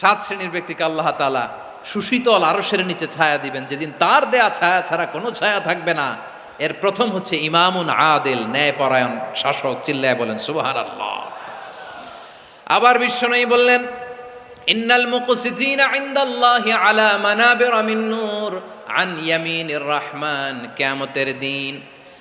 সাত শ্রেণির ব্যক্তিকে আল্লাহ তালা সুশীতল আরশের নিচে ছায়া দিবেন। যেদিন তার দেয়া ছায়া ছাড়া কোনো ছায়া থাকবে না। এর প্রথম হচ্ছে ইমামুন আদেল, ন্যায়পরায়ণ শাসক, চিল্লায় বলেন সুবাহান আল্লাহ আবার বিশ্বনয়ী বললেন, ইন্নাল মুকসিতিনা ইনদাল্লাহি আলা মানাবির মিন নূর আন ইয়ামিনির রহমান। কিয়ামতের দিন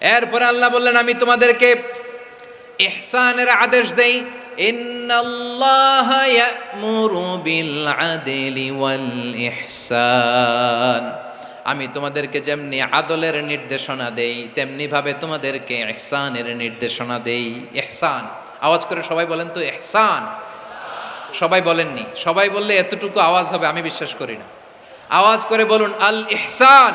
এরপরে আল্লাহ বললেন, আমি তোমাদেরকে ইহসানের আদেশ দেই। আমি তোমাদেরকে যেমনি আদলের নির্দেশনা দেই তেমনি ভাবে তোমাদেরকে ইহসানের নির্দেশনা দেই। এহসান আওয়াজ করে সবাই বলেন তো এহসান সবাই বলেননি। সবাই বললে এতটুকু আওয়াজ হবে, আমি বিশ্বাস করি না। আওয়াজ করে বলুন, আল ইহসান।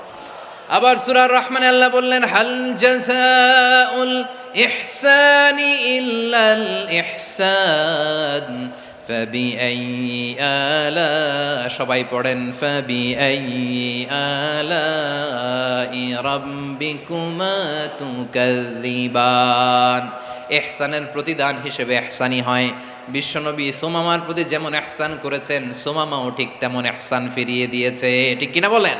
আবার সুরার রহমানে আল্লাহ বললেন, হাল জাযাউল ইহসানি ইল্লাল ইহসান ফাবিআই আলা, সবাই পড়েন ফাবিআই আলাই রাব্বিকুমা তুকাযিবান এহসানের প্রতিদান হিসেবে এহসানি হয়। বিশ্বনবী সোমামার প্রতি যেমন এহসান করেছেন, সোমামাও ঠিক তেমন এহসান ফিরিয়ে দিয়েছে। ঠিক কিনা বলেন?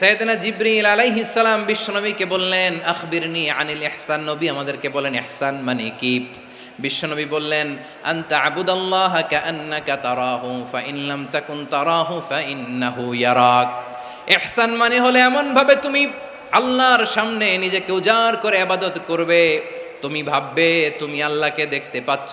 সৈয়দনা জিব্রিল আলাইহিস সালাম বিশ্বনবীকে বললেন, আখবিরনি আনিল ইহসান। নবী আমাদেরকে বলেন, ইহসান মানে কি? বিশ্বনবী বললেন, আনতা আবুদাল্লাহ কাআন্নাকা তারাহু, ফাইন লাম তাকুন তারাহু ফা ইন্নাহু ইয়ারাক। ইহসান মানে হলে এমন ভাবে তুমি আল্লাহর সামনে নিজেকে উজাড় করে আবাদত করবে। তুমি ভাববে, তুমি আল্লাহকে দেখতে পাচ্ছ।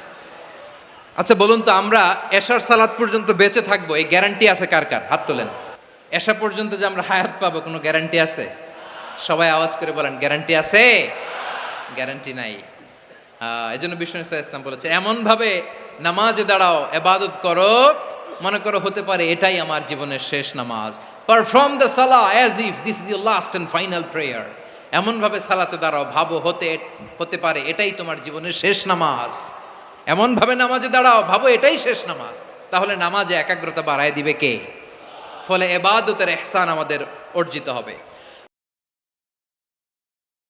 আচ্ছা বলুন তো, আমরা এশার সালাত পর্যন্ত বেঁচে থাকব, এই গ্যারান্টি আছে কার কার? হাত তোলেন। এশা পর্যন্ত যে আমরা হায়াত পাবো, কোনো গ্যারান্টি আছে? সবাই আওয়াজ করে বলেন গ্যারান্টি আছে? গ্যারান্টি নাই। এই জন্য বিষ্ণু ইসলাম বলেছে, এমনভাবে নামাজে দাঁড়াও, এবাদত করো, মনে করো হতে পারে এটাই আমার জীবনের শেষ নামাজ। পারফর্ম দ্য সালা as if this is your last and final prayer এমনভাবে সালাতে দাঁড়াও, ভাবো, হতে হতে পারে এটাই তোমার জীবনের শেষ নামাজ। এমনভাবে নামাজে দাঁড়াও, ভাবো এটাই শেষ নামাজ। তাহলে নামাজে একাগ্রতা বাড়ায় দিবে কে? ফলে এবাদতের এহসান আমাদের অর্জিত হবে।